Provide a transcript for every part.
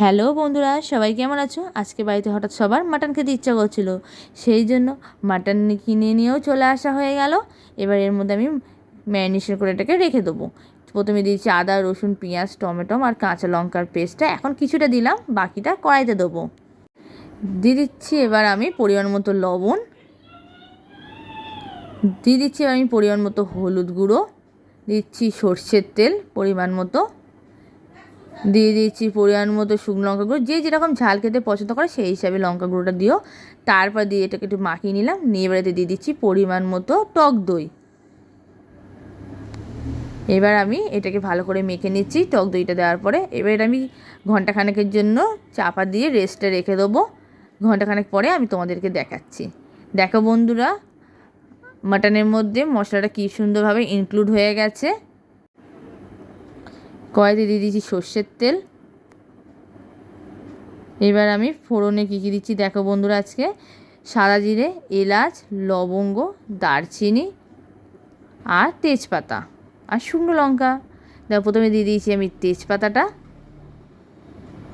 Hello বন্ধুরা, সবাই কেমন আছো? আজকে বাড়িতে হঠাৎ সবার মাটন খেতে ইচ্ছা করছিল। সেই জন্য মাটন কিনে নিয়েও চলে আসা হয়ে গেল। এবার এর মধ্যে আমি ম্যারিনেশন করে এটাকে রেখে দেবো। প্রথমে দিয়েছি আদা, রসুন, পেঁয়াজ, টমেটো আর কাঁচা লঙ্কার পেস্টটা। এখন কিছুটা দিলাম, বাকিটা কড়াইতে দেবো। দিয়ে দিচ্ছি এবার আমি পরিমাণ মতো লবণ। দিয়ে দিচ্ছি এবার আমি পরিমাণ মতো হলুদ গুঁড়ো। দিচ্ছি সর্ষের তেল পরিমাণ মতো। দিয়ে দিয়েছি পরিমাণ মতো শুকনো লঙ্কা গুঁড়ো। যে যেরকম ঝাল খেতে পছন্দ করে সেই হিসাবে লঙ্কা গুঁড়োটা দিও। তারপর দিয়ে এটাকে একটু মাখিয়ে নিলাম। নিয়ে এবারে দিয়ে দিচ্ছি পরিমাণ মতো টক দই। এবার আমি এটাকে ভালো করে মেখে নিচ্ছি টক দইটা দেওয়ার পরে। এবার এটা আমি ঘন্টাখানেকের জন্য চাপা দিয়ে রেস্টে রেখে দেবো। ঘন্টাখানেক পরে আমি তোমাদেরকে দেখাচ্ছি। দেখো বন্ধুরা, মাটনের মধ্যে মশলাটা কী সুন্দরভাবে ইনক্লুড হয়ে গেছে। কড়াইতে দিয়ে দিচ্ছি সর্ষের তেল। এবার আমি ফোড়নে কী কী দিচ্ছি দেখো বন্ধুরা আজকে। সাদা জিরে, এলাচ, লবঙ্গ, দারচিনি আর তেজপাতা আর শুকনো লঙ্কা। দেখো প্রথমে দিয়ে দিয়েছি আমি তেজপাতাটা।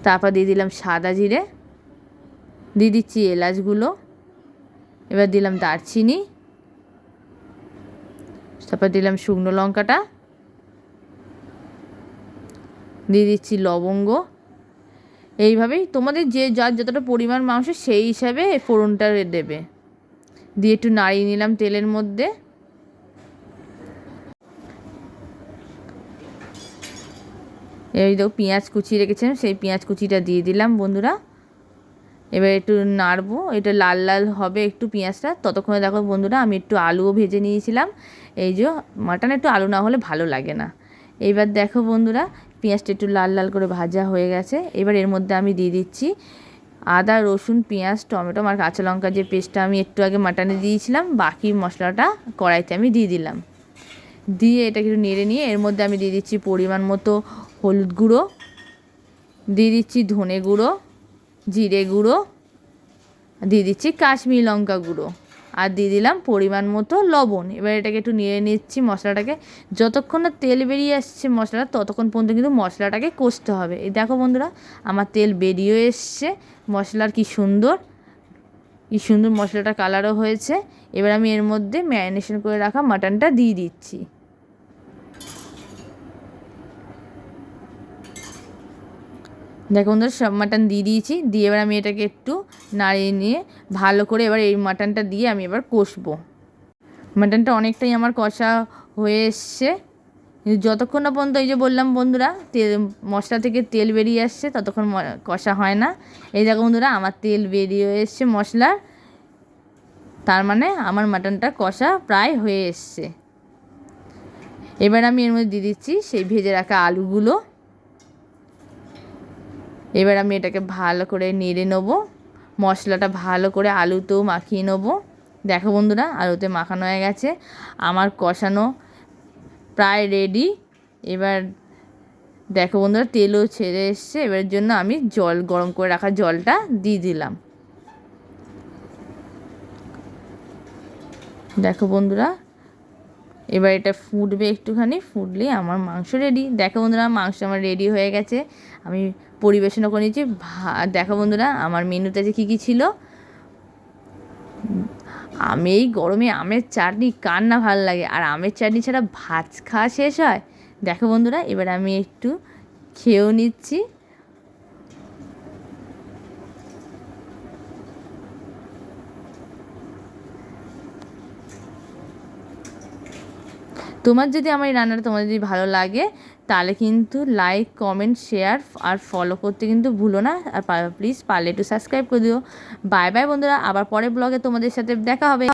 তারপর দিয়ে দিলাম সাদা জিরে। দিয়ে দিচ্ছি এলাচগুলো। এবার দিলাম দারচিনি। তারপর দিলাম শুকনো লঙ্কাটা। দিয়ে দিচ্ছি লবঙ্গ। এইভাবেই তোমাদের যে যার যতটা পরিমাণ মাংস সেই হিসাবে ফোড়নটা দেবে। দিয়ে একটু নাড়িয়ে নিলাম তেলের মধ্যে। এই দেখো পেঁয়াজ কুচি রেখেছিলাম, সেই পেঁয়াজ কুচিটা দিয়ে দিলাম বন্ধুরা। এবার একটু নাড়বো, এটা লাল লাল হবে একটু পেঁয়াজটা। ততক্ষণে দেখো বন্ধুরা আমি একটু আলুও ভেজে নিয়েছিলাম। এই যে মাটন একটু আলু না হলে ভালো লাগে না। এইবার দেখো বন্ধুরা পেঁয়াজটা একটু লাল লাল করে ভাজা হয়ে গেছে। এবার এর মধ্যে আমি দিয়ে দিচ্ছি আদা, রসুন, পেঁয়াজ, টমেটো আর কাঁচা লঙ্কা যে পেস্টটা আমি একটু আগে মাটনে দিয়েছিলাম, বাকি মশলাটা কড়াইতে আমি দিয়ে দিলাম। দিয়ে এটাকে একটু নেড়ে নিয়ে এর মধ্যে আমি দিয়ে দিচ্ছি পরিমাণ মতো হলুদ গুঁড়ো, দিয়ে দিচ্ছি ধনে গুঁড়ো, জিরে গুঁড়ো, দিয়ে দিচ্ছি কাশ্মীরি লঙ্কা গুঁড়ো। আর দিয়ে দিলাম পরিমাণ মতো লবণ। এবার এটাকে একটু নিয়ে নিচ্ছি মশলাটাকে। যতক্ষণ না তেল বেরিয়ে আসছে মশলাটা, ততক্ষণ পর্যন্ত কিন্তু মশলাটাকে কষতে হবে। এই দেখো বন্ধুরা, আমার তেল বেরিয়ে এসছে। মশলার কি সুন্দর কি সুন্দর মশলাটা কালারও হয়েছে। এবার আমি এর মধ্যে ম্যারিনেশন করে রাখা মাটনটা দিয়ে দিচ্ছি। দেখো বন্ধুরা, সব মাটন দিয়ে দিয়েছি। দিয়ে এবার আমি এটাকে একটু নাড়িয়ে নিয়ে ভালো করে এবার এই মাটনটা দিয়ে আমি এবার কষবো। মাটনটা অনেকটাই আমার কষা হয়ে এসছে। যতক্ষণ না পর্যন্ত এই যে বললাম বন্ধুরা, তেল, মশলা থেকে তেল বেরিয়ে আসছে, ততক্ষণ কষা হয় না। এই দেখো বন্ধুরা, আমার তেল বেরিয়ে এসছে মশলার। তার মানে আমার মাটনটা কষা প্রায় হয়ে এসছে। এবার আমি এর মধ্যে দিয়ে দিচ্ছি সেই ভেজে রাখা আলুগুলো। এবার আমি এটাকে ভালো করে নেড়ে নেব। মশলাটা ভালো করে আলুতেও মাখিয়ে নেব। দেখো বন্ধুরা, আলুতে মাখানো হয়ে গেছে। আমার কষানো প্রায় রেডি এবার দেখো বন্ধুরা, তেলও ছেড়ে এসছে। এবার জন্য আমি জল, গরম করে রাখা জলটা দিয়ে দিলাম। দেখো বন্ধুরা এবার এটা ফুটবে একটুখানি ফুটলে আমার মাংস রেডি দেখো বন্ধুরা, মাংস আমার রেডি হয়ে গেছে। আমি পরিবেশনও করে নিয়েছি দেখো বন্ধুরা, আমার মেনুতে যে কী কী ছিল? আমি এই গরমে আমের চাটনি কার না ভালো লাগে। আর আমের চাটনি ছাড়া ভাত খাওয়া শেষ হয়? দেখো বন্ধুরা, এবার আমি একটু খেয়েও নিচ্ছি। তোমার যদি আমার এই রান্নাটা তোমার যদি ভালো লাগে, তাহলে কিন্তু লাইক কমেন্ট শেয়ার আর ফলো করতে কিন্তু ভুলো না। আর প্লিজ পারলে একটু সাবস্ক্রাইব করে দিও। বাই বাই বন্ধুরা, আবার পরের ব্লগে তোমাদের সাথে দেখা হবে।